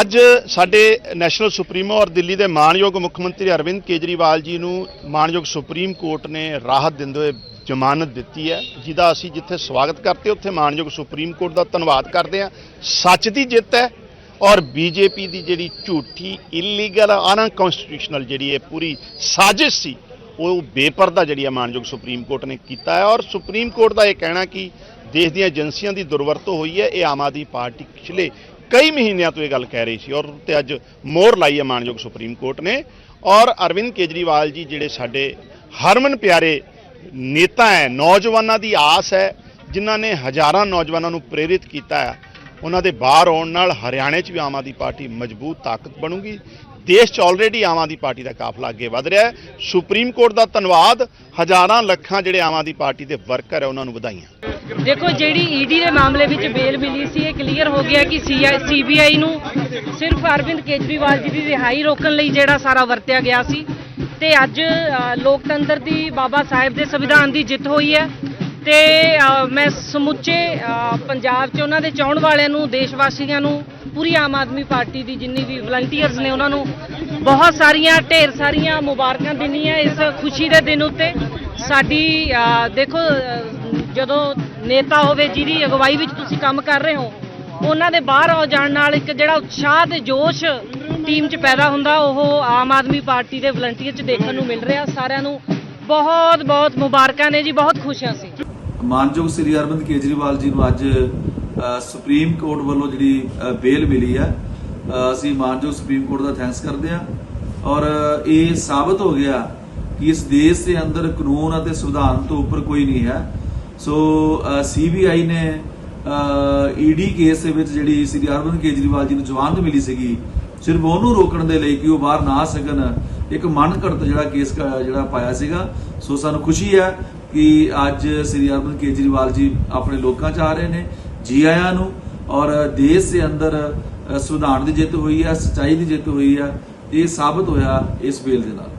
ਅੱਜ ਸਾਡੇ national supremo ਔਰ ਦਿੱਲੀ ਦੇ ਮਾਨਯੋਗ ਮੁੱਖ ਮੰਤਰੀ ਅਰਵਿੰਦ ਕੇਜਰੀਵਾਲ ਜੀ ਨੂੰ ਮਾਨਯੋਗ ਸੁਪਰੀਮ ਕੋਰਟ ਨੇ ਰਾਹਤ ਦਿੰਦੇ ਹੋਏ ਜ਼ਮਾਨਤ ਦਿੱਤੀ ਹੈ, ਜਿਹਦਾ ਅਸੀਂ ਜਿੱਥੇ ਸਵਾਗਤ ਕਰਦੇ ਉੱਥੇ ਮਾਨਯੋਗ ਸੁਪਰੀਮ ਕੋਰਟ ਦਾ ਧੰਨਵਾਦ ਕਰਦੇ ਹਾਂ। ਸੱਚ ਦੀ ਜਿੱਤ ਹੈ ਔਰ ਬੀਜੇਪੀ ਦੀ ਜਿਹੜੀ ਝੂਠੀ ਇਲੀਗਲ ਅਨਕਨਸਟੀਟਿਊਸ਼ਨਲ ਜਿਹੜੀ ਇਹ ਪੂਰੀ ਸਾਜ਼ਿਸ਼ ਸੀ, ਉਹ ਬੇਪਰਦਾ ਜਿਹੜੀ ਹੈ ਮਾਨਯੋਗ ਸੁਪਰੀਮ ਕੋਰਟ ਨੇ ਕੀਤਾ ਹੈ। ਔਰ ਸੁਪਰੀਮ ਕੋਰਟ ਦਾ ਇਹ ਕਹਿਣਾ ਕਿ ਦੇਸ਼ ਦੀਆਂ ਏਜੰਸੀਆਂ ਦੀ ਦੁਰਵਰਤੋਂ ਹੋਈ ਹੈ, ਇਹ ਆਮ ਆਦਮੀ ਪਾਰਟੀ ਪਿਛਲੇ ਕਈ ਮਹੀਨਿਆਂ ਤੋਂ ਇਹ ਗੱਲ ਕਹਿ ਰਹੀ ਸੀ ਔਰ ਤੇ ਅੱਜ ਮੋਹਰ ਲਾਈ ਹੈ ਮਾਨਯੋਗ ਸੁਪਰੀਮ ਕੋਰਟ ਨੇ ਔਰ ਅਰਵਿੰਦ ਕੇਜਰੀਵਾਲ ਜੀ ਜਿਹੜੇ ਸਾਡੇ ਹਰਮਨ ਪਿਆਰੇ ਨੇਤਾ ਹੈ, ਨੌਜਵਾਨਾਂ ਦੀ ਆਸ ਹੈ, ਜਿਨ੍ਹਾਂ ਨੇ ਹਜ਼ਾਰਾਂ ਨੌਜਵਾਨਾਂ ਨੂੰ ਪ੍ਰੇਰਿਤ ਕੀਤਾ ਹੈ, ਉਹਨਾਂ ਦੇ ਬਾਹਰ ਆਉਣ ਨਾਲ ਹਰਿਆਣੇ 'ਚ ਵੀ ਆਮ ਆਦਮੀ ਪਾਰਟੀ ਮਜ਼ਬੂਤ ਤਾਕਤ ਬਣੂਗੀ, ਦੇਸ਼ 'ਚ ਆਲਰੇਡੀ ਆਮ ਆਦਮੀ ਪਾਰਟੀ ਦਾ ਕਾਫਲਾ ਅੱਗੇ ਵਧ ਰਿਹਾ ਹੈ, ਸੁਪਰੀਮ ਕੋਰਟ ਦਾ ਧੰਨਵਾਦ, ਹਜ਼ਾਰਾਂ ਲੱਖਾਂ ਜਿਹੜੇ ਆਮ ਆਦਮੀ ਪਾਰਟੀ ਦੇ ਵਰਕਰ ਹੈ, ਉਹਨਾਂ ਨੂੰ ਵਧਾਈਆਂ। ਦੇਖੋ, ਜਿਹੜੀ ਈਡੀ ਦੇ ਮਾਮਲੇ ਵਿੱਚ ਬੇਲ ਮਿਲੀ ਸੀ, ਇਹ ਕਲੀਅਰ ਹੋ ਗਿਆ ਕਿ ਸੀਬੀਆਈ ਨੂੰ ਸਿਰਫ ਅਰਵਿੰਦ ਕੇਜਰੀਵਾਲ ਜੀ ਦੀ ਰਿਹਾਈ ਰੋਕਣ ਲਈ ਜਿਹੜਾ ਸਾਰਾ ਵਰਤਿਆ ਗਿਆ ਸੀ। ਤੇ ਅੱਜ ਲੋਕਤੰਤਰ ਦੀ ਬਾਬਾ ਸਾਹਿਬ ਦੇ ਸੰਵਿਧਾਨ ਦੀ ਜਿੱਤ ਹੋਈ ਹੈ। ਤੇ ਮੈਂ ਸਮੁੱਚੇ ਪੰਜਾਬ 'ਚ ਉਹਨਾਂ ਦੇ ਚਾਹਣ ਵਾਲਿਆਂ ਨੂੰ ਦੇਸ਼ ਵਾਸੀਆਂ ਨੂੰ, ਪੂਰੀ ਆਮ ਆਦਮੀ ਪਾਰਟੀ ਦੀ ਜਿੰਨੀ ਵੀ ਵਲੰਟੀਅਰਸ ਨੇ ਉਹਨਾਂ ਨੂੰ, ਬਹੁਤ ਸਾਰੀਆਂ, ਢੇਰ ਸਾਰੀਆਂ ਮੁਬਾਰਕਾਂ ਦਿੰਨੀਆਂ ਇਸ ਖੁਸ਼ੀ ਦੇ ਦਿਨ ਉੱਤੇ। ਸਾਡੀ ਦੇਖੋ ਜਦੋਂ ਨੇਤਾ ਹੋਵੇ, ਜਿਹਦੀ ਅਗਵਾਈ ਵਿੱਚ ਤੁਸੀਂ ਕੰਮ ਕਰ ਰਹੇ ਹੋ, ਉਹਨਾਂ ਦੇ ਬਾਹਰ ਆ ਜਾਣ ਨਾਲ ਇੱਕ ਜਿਹੜਾ ਉਤਸ਼ਾਹ ਤੇ ਜੋਸ਼ ਟੀਮ 'ਚ ਪੈਦਾ ਹੁੰਦਾ, ਉਹ ਆਮ ਆਦਮੀ ਪਾਰਟੀ ਦੇ ਵਲੰਟੀਅਰ 'ਚ ਦੇਖਣ ਨੂੰ ਮਿਲ ਰਿਹਾ। ਸਾਰਿਆਂ ਨੂੰ ਬਹੁਤ ਬਹੁਤ ਮੁਬਾਰਕਾਂ ਨੇ ਜੀ, ਬਹੁਤ ਖੁਸ਼ ਹਾਂ ਮਾਨਯੋਗ ਸ੍ਰੀ ਅਰਵਿੰਦ ਕੇਜਰੀਵਾਲ ਜੀ ਨੂੰ ਅੱਜ ਸੁਪਰੀਮ ਕੋਰਟ ਵੱਲੋਂ ਜਿਹੜੀ ਬੇਲ ਮਿਲੀ ਹੈ। ਅਸੀਂ ਮਾਨਯੋਗ ਸੁਪਰੀਮ ਕੋਰਟ ਦਾ ਥੈਂਕਸ ਕਰਦੇ ਹਾਂ। ਔਰ ਇਹ ਸਾਬਤ ਹੋ ਗਿਆ ਕਿ ਇਸ ਦੇਸ਼ ਦੇ ਅੰਦਰ ਕਾਨੂੰਨ ਅਤੇ ਸੰਵਿਧਾਨ ਤੋਂ ਉੱਪਰ ਕੋਈ ਨਹੀਂ ਹੈ। ਸੋ ਸੀਬੀਆਈ uh, ਨੇ uh, ਈਡੀ ਕੇਸ ਦੇ ਵਿੱਚ ਜਿਹੜੀ ਸ੍ਰੀ ਅਰਵਿੰਦ ਕੇਜਰੀਵਾਲ ਜੀ ਨੂੰ ਜ਼ਮਾਨਤ ਮਿਲੀ ਸੀਗੀ ਸਿਰਫ ਉਹਨੂੰ ਰੋਕਣ ਦੇ ਲਈ ਕਿ ਉਹ ਬਾਹਰ ਨਾ ਆ ਸਕਣ ਇੱਕ ਮਨ ਘੜਤ ਜਿਹੜਾ ਕੇਸ ਜਿਹੜਾ ਪਾਇਆ ਸੀਗਾ। ਸੋ ਸਾਨੂੰ ਖੁਸ਼ੀ ਹੈ ਕਿ ਅੱਜ ਸ੍ਰੀ ਅਰਵਿੰਦ ਕੇਜਰੀਵਾਲ ਜੀ ਆਪਣੇ ਲੋਕਾਂ ਚ ਆ ਰਹੇ ਨੇ ਜੀ ਆਇਆਂ ਨੂੰ ਔਰ ਦੇਸ਼ ਦੇ ਅੰਦਰ ਅ, ਸੰਵਿਧਾਨ ਦੀ ਜਿੱਤ ਹੋਈ ਹੈ ਸੱਚਾਈ ਦੀ ਜਿੱਤ ਹੋਈ ਹੈ ਇਹ ਸਾਬਤ ਹੋਇਆ ਇਸ ਬੇਲ ਦੇ ਨਾਲ।